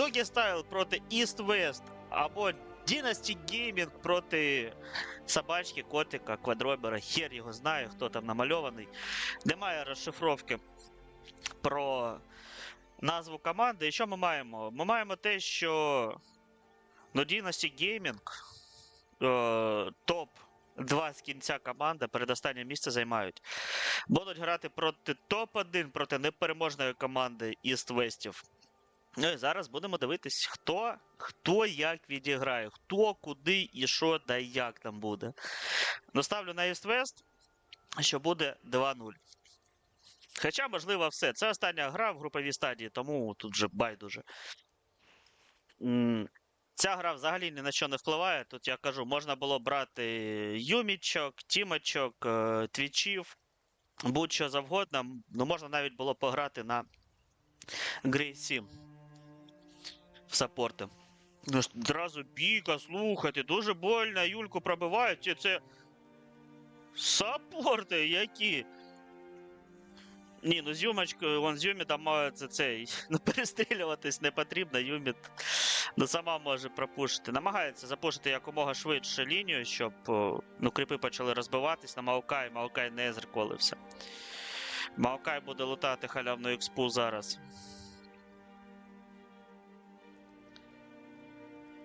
Doggy Style проти East West або Dynasty Gaming проти собачки, котика, квадробера. Хер його знає, хто там намальований. Немає розшифровки про назву команди. І що ми маємо? Ми маємо те, що ну, Dynasty Gaming е, топ. Два з кінця команда передостаннє місце займають. Будуть грати проти топ-1 проти непереможної команди East Westів. Ну і зараз будемо дивитись, хто, хто як відіграє, хто, куди і що, да як там буде. Ну, ставлю на East West, що буде 2-0. Хоча, можливо, все. Це остання гра в груповій стадії, тому тут вже байдуже. Ця гра взагалі ні на що не впливає. Тут я кажу, можна було брати юмічок, тімочок, е, твічів, будь-що завгодно. Ну, можна навіть було пограти на Грей 7 в саппорти. Ну, одразу бійка, слухайте, дуже больно, Юльку пробивають. Це, це саппорти які. Ні, ну з Юмочкою, вон з Юмі там це цей. Ну, перестрілюватись не потрібно, Юмі ну, сама може пропушити. Намагається запушити якомога швидше лінію, щоб ну, кріпи почали розбиватись на Маокай, Маокай не зреколився. Маокай буде лутати халявну експу зараз.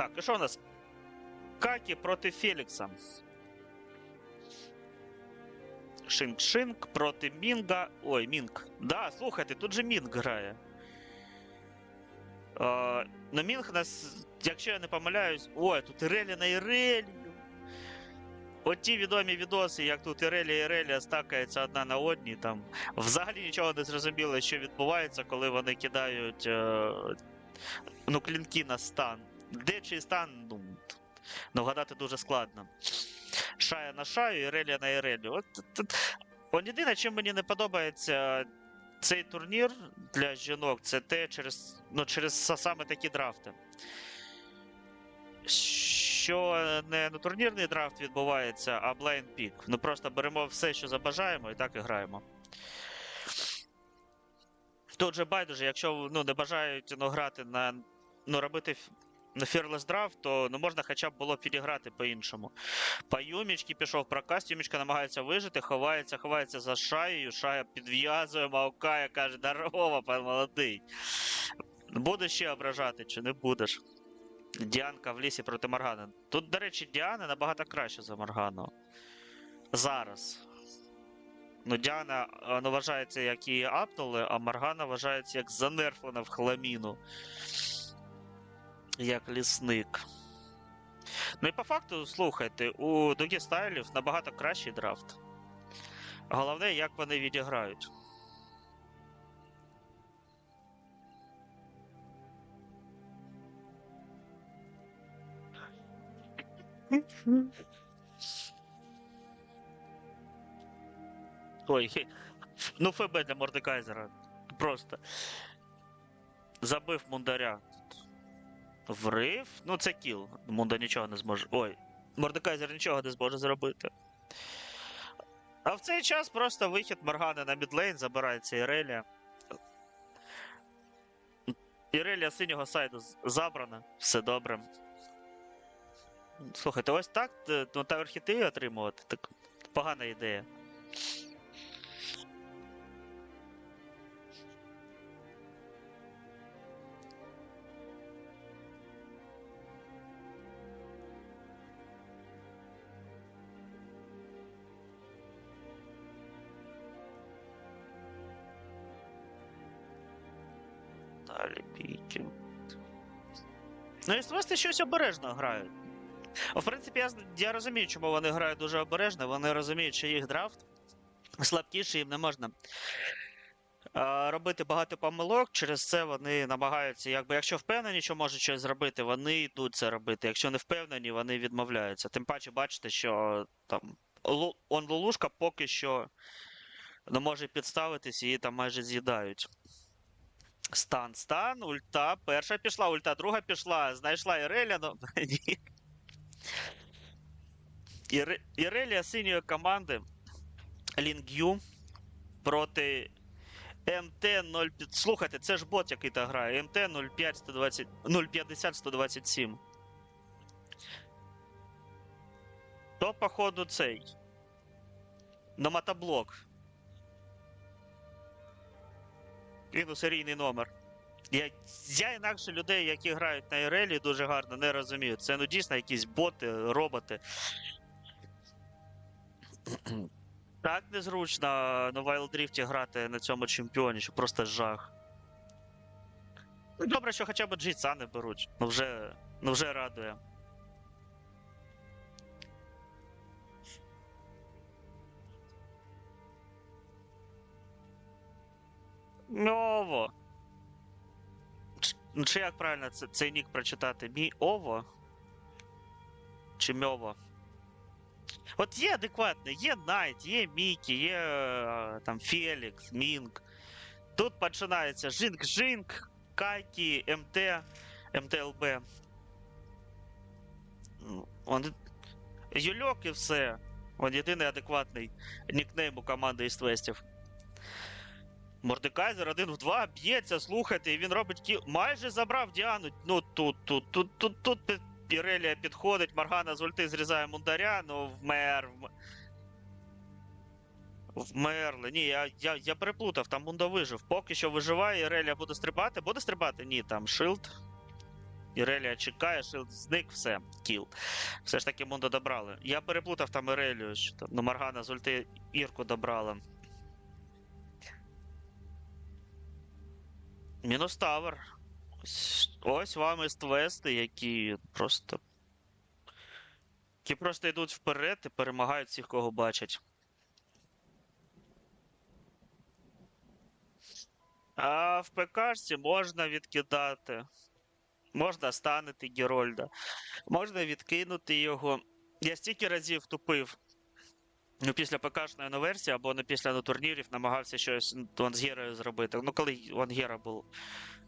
Так, і що у нас? Какі проти Фелікса. Шинк-Шинк проти Мінга. Ой, Мінг. Да, слухайте, тут же Мінг грає. Е, ну, Мінг нас, якщо я не помиляюсь. Ой, тут Ірелі на Ірелі. От ті відомі відоси, як тут Ірелі і Ірелі стакаються одна на одній, там взагалі нічого не зрозуміло, що відбувається, коли вони кидають е, ну, клінки на стан. Де чий стан, ну, ну дуже складно. Шая на шаю, Ірелія на Ірелію. От, от, от, єдине, чим мені не подобається цей турнір для жінок, це те через, ну, через саме такі драфти. Що не на турнірний драфт відбувається, а blind pick. Ну просто беремо все, що забажаємо, і так і граємо. Тут же байдуже, якщо ну, не бажають ну, грати на. Ну, робити на Fearless Draft, то ну, можна хоча б було підіграти по-іншому. По Юмічки пішов прокаст, Юмічка намагається вижити, ховається, ховається за шаєю, шая підв'язує Маукая, каже, здорово, пан молодий. Будеш ще ображати, чи не будеш? Діанка в лісі проти Моргани. Тут, до речі, Діана набагато краще за Моргану. Зараз. Ну, Діана ну, вважається, як її апнули, а Моргана вважається як занерфлена в хламіну. Як лісник. Ну і по факту, слухайте, у Дугі Стайлів набагато кращий драфт. Головне, як вони відіграють. Ой, ну ФБ для Мордекайзера. Просто. Забив мундаря. Врив? Ну це кіл. Мунда нічого не зможе. Ой. Мордекайзер нічого не зможе зробити. А в цей час просто вихід Моргани на мідлейн, забирається Ірелія. Ірелія синього сайду забрана, все добре. Слухайте, ось так е, ну, таверхіти отримувати, так погана ідея. Далі піки. Ну, і Вести щось обережно грають. В принципі, я, я розумію, чому вони грають дуже обережно. Вони розуміють, що їх драфт слабкіший, їм не можна робити багато помилок. Через це вони намагаються, якби якщо впевнені, що можуть щось зробити, вони йдуть це робити. Якщо не впевнені, вони відмовляються. Тим паче, бачите, що там он Лулушка поки що не може підставитись, її там майже з'їдають. Стан, стан, ульта. Перша пішла, ульта, друга пішла, знайшла Іреля, ну ні. Іре- Ірелія синьої команди Лінгю проти МТ 05. Слухайте, це ж бот, який та грає. МТ 05 120 050 127. То, походу, цей. На мотоблок. Він у серійний номер. Я, я інакше людей, які грають на ІРЛі, дуже гарно не розумію. Це ну дійсно якісь боти, роботи. Так незручно на Rift грати на цьому чемпіоні, що просто жах. Ну, Добре, що хоча б джейца не беруть. Ну вже, ну вже радує. Мьово. Ч- Ну, чи як правильно це, цей нік прочитати? Мі ово? Чи мьово? От є адекватне, є Найт, є Мікі, є е, там Фелікс, Мінк. Тут починається Жинк-Жинк, Кайкі, МТ, МТЛБ. Ну, Он... Юльок і все. Он єдиний адекватний нікнейм у команди Іствестів. Мордекайзер один в два б'ється, слухайте, і він робить кі. Майже забрав Діану. Ну тут, тут, тут, тут, тут пі- Ірелія підходить, Маргана з ульти зрізає мундаря, ну вмер. Вмерли. Ні, я, я, я переплутав, там Мунда вижив. Поки що виживає, Ірелія буде стрибати. Буде стрибати? Ні, там шилд. Ірелія чекає, шилд зник, все, кіл. Все ж таки Мунда добрали. Я переплутав там Ірелію, що там, ну Маргана з ульти Ірку добрала. Мінус Тавер. Ось, ось вам іст-вести, які просто. Які просто йдуть вперед і перемагають всіх, кого бачать. А в ПКшці можна відкидати. Можна станити Герольда. Можна відкинути його. Я стільки разів тупив. Ну, після ПКшної версії або не після ну, турнірів намагався щось ну, он з Герою зробити. Ну, коли он Гера був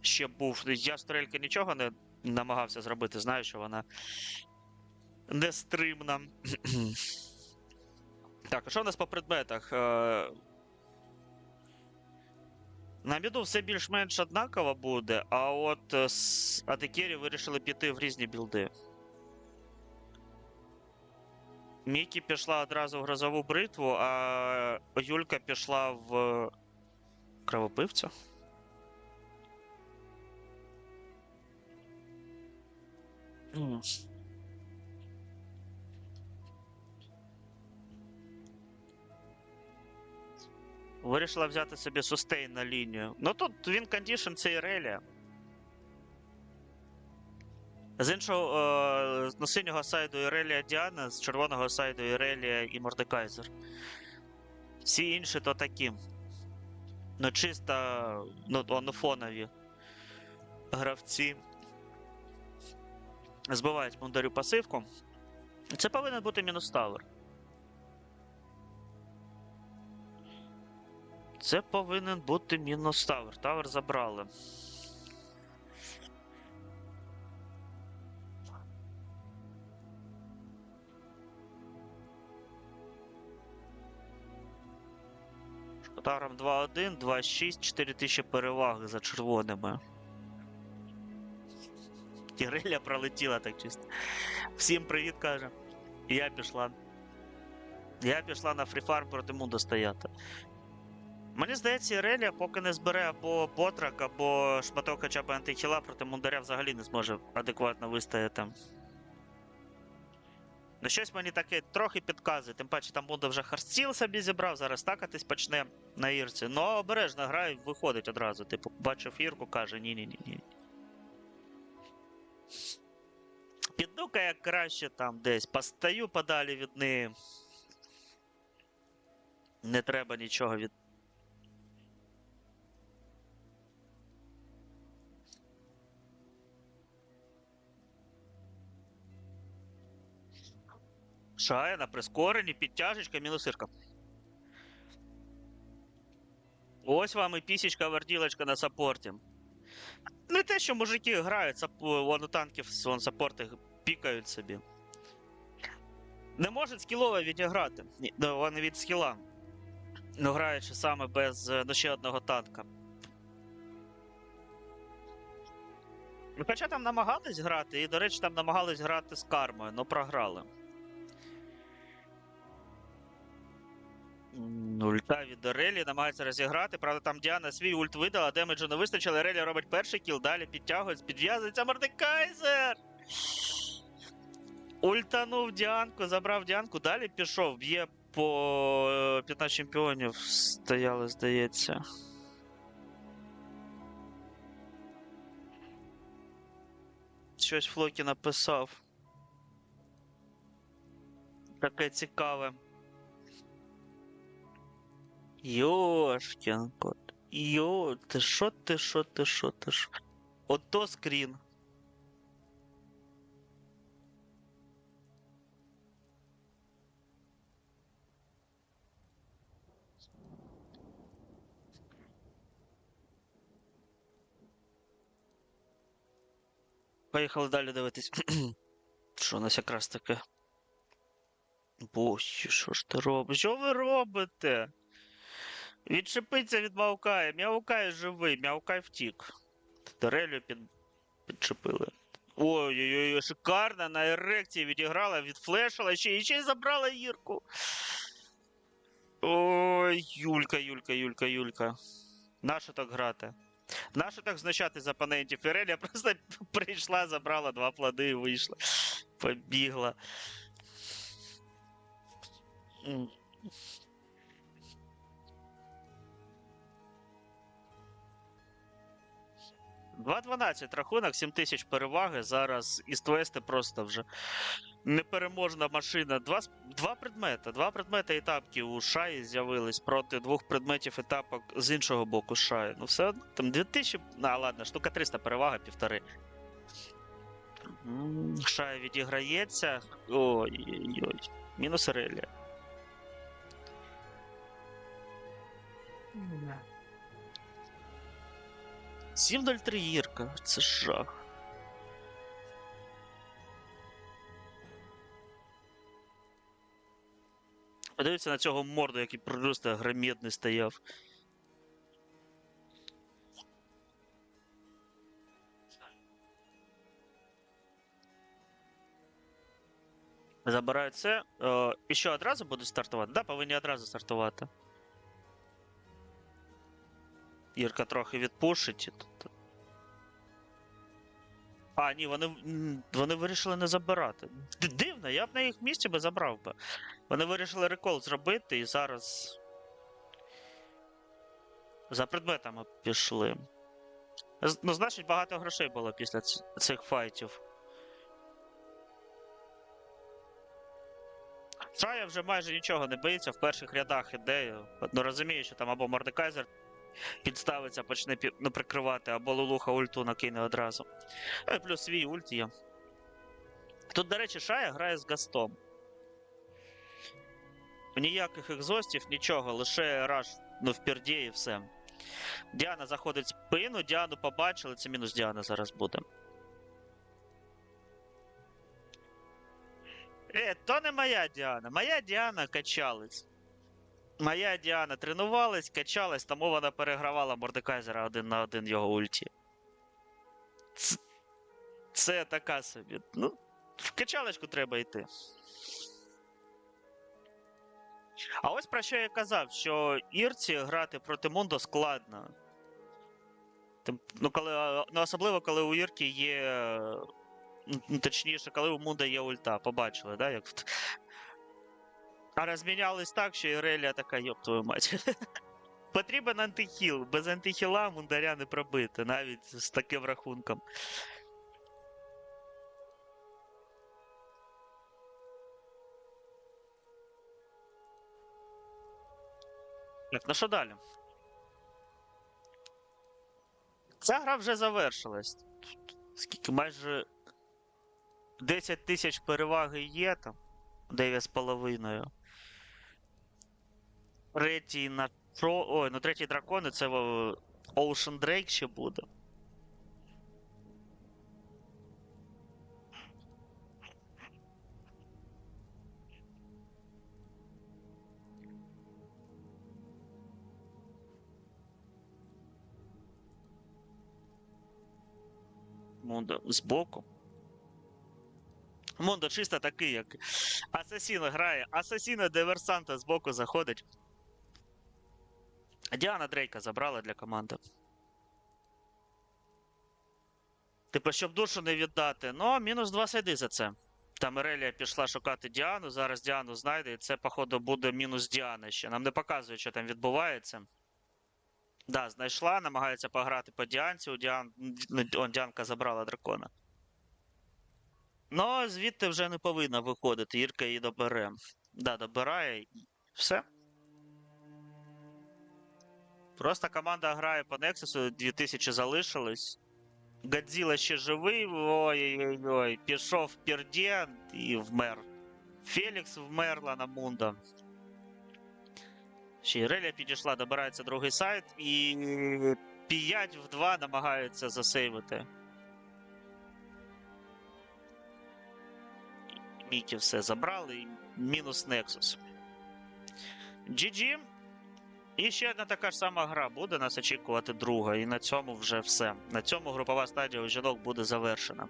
ще був. Я стрельки нічого не намагався зробити, знаю, що вона нестримна. так, а що в нас по предметах? Е, На міду все більш-менш однаково буде, а от е, з Адекері вирішили піти в різні білди. Мікі пішла одразу в грозову бритву, а Юлька пішла в кровопивця. М. Вирішила взяти собі сустейн на лінію. Ну тут він кондішн це Ірелія. З іншого, е, з синього сайду Ірелія Діана, з червоного сайду Ірелія і Мордекайзер. Всі інші то такі. Ну, чисто ну, онофонові гравці. Збивають мундарю пасивку. Це повинен бути мінус тавер. Це повинен бути мінус тавер. Тавер забрали. Тавром 2-1, 2-6, 4 тисячі переваги за червоними. Іреля пролетіла так чисто. Всім привіт, каже. І я пішла. Я пішла на фріфарм проти Мунда стояти. Мені здається, Ірелія, поки не збере або потрак, або шматок хоча б антихіла проти Мундаря взагалі не зможе адекватно вистояти. Ну, щось мені таке трохи підказує. Тим паче там Мунда вже харстіл собі зібрав, зараз такатись почне на Ірці. Ну, обережно грає, виходить одразу. Типу, бачив Ірку, каже, ні-ні-ні. Піду-ка я краще там десь постою подалі від неї. Не треба нічого від. Шая на прискоренні, підтяжечка, мінусирка. Ось вам і пісічка варділочка на саппорті. Не те, що мужики грають, сап... вон у танків вон саппорти пікають собі. Не можуть скілово відіграти. Ну, вони від скіла. Ну, граючи саме без е, ну, ще одного танка. Ну, Хоча там намагались грати, і, до речі, там намагались грати з кармою, але програли. Ульта від Релі намагається розіграти. Правда, там Діана свій ульт видала, демеджу не вистачило. Релі робить перший кіл, далі підтягується, підв'язується Мордекайзер! Ультанув Діанку, забрав Діанку, далі пішов, б'є по е, 15 чемпіонів стояли, здається. Щось Флокі написав. Таке цікаве. Йошкін кот. Йо, ти що, ти що, ти що, ти що? Ото скрін. Поїхали далі дивитись. Що у нас якраз таке? Боже, що ж ти робиш? Що ви робите? Відчепиться від Маукая. Мяукай живий, Мяукай втік. Тарелю під... підчепили. Ой-ой-ой, шикарно на ерекції відіграла, відфлешила ще і ще й забрала Ірку. Ой, Юлька, Юлька, Юлька, Юлька. Нащо так грати? Нащо так знущати з опонентів? Фіреля просто прийшла, забрала два плоди і вийшла. Побігла. М. Два 12 рахунок, 7 тисяч переваги. Зараз Іст-Вести просто вже непереможна машина. Два, два предмети. Два предмети етапки у Шаї з'явились проти двох предметів етапок з іншого боку Шаї. Ну, все одно там 2000. А, ладно, штука 300 перевага, півтори. Шая відіграється. Ой-ой-ой. Мінус Релія. Сім 0 Ірка. Це жах. Подивіться на цього морду, який просто громідний стояв. Забирають це. Е, і що, одразу будуть стартувати? Да, повинні одразу стартувати. Ірка трохи відпушить. А, ні, вони, вони вирішили не забирати. Дивно, я б на їх місці би забрав би. Вони вирішили рекол зробити і зараз. За предметами пішли. Ну, значить, багато грошей було після цих файтів. Шая вже майже нічого не боїться, в перших рядах іде. Ну розумію, що там або Мордекайзер підставиться, почне ну, прикривати, або Лулуха ульту накине одразу. Ну і плюс свій ульт є. Тут, до речі, Шая грає з Гастом. Ніяких екзостів, нічого, лише раш ну, в пірді і все. Діана заходить в спину, Діану побачили, це мінус Діана зараз буде. Е, то не моя Діана. Моя Діана качалась. Моя Діана тренувалась, качалась, тому вона перегравала Мордекайзера один на один його ульті. Це, це така собі. Ну, в качалочку треба йти. А ось про що я казав, що Ірці грати проти Мундо складно. Ну, коли, ну, особливо, коли у Ірки є. ну, Точніше, коли у Мунда є ульта, побачили, да? Як... А розмінялись так, що Ірелія така, йоп твою мать. Потрібен антихіл. Без антихіла мундаря не пробити, навіть з таким рахунком. Так, ну що далі? Ця гра вже завершилась. Скільки майже 10 тисяч переваги є там. 9,5 третій на Тро... Ой, ну третій дракон, це е, Ocean Drake ще буде. Мондо збоку. Мондо чисто такий, як Асасіна грає, Асасіна диверсанта збоку заходить. Діана Дрейка забрала для команди. Типу, щоб душу не віддати. Ну, мінус два сайди за це. Там Ерелія пішла шукати Діану, зараз Діану знайде, і це, походу, буде мінус Діани ще. Нам не показують, що там відбувається. Да, знайшла, намагається пограти по Діанці. У Діан... он, Діанка забрала дракона. Ну, звідти вже не повинна виходити. Ірка її добере. Да, добирає і все. Просто команда грає по Нексусу, 2000 залишилось. Годзіла ще живий. Ой-ой-ой. Пішов Пердєн і вмер. Фелікс вмерла на Мунда. Ще й Реля підійшла, добирається другий сайт, і 5 в 2 намагаються засейвити. Мікі все забрали, і мінус Nexus. GG. І ще одна така ж сама гра буде нас очікувати друга. І на цьому вже все. На цьому групова стадія у жінок буде завершена.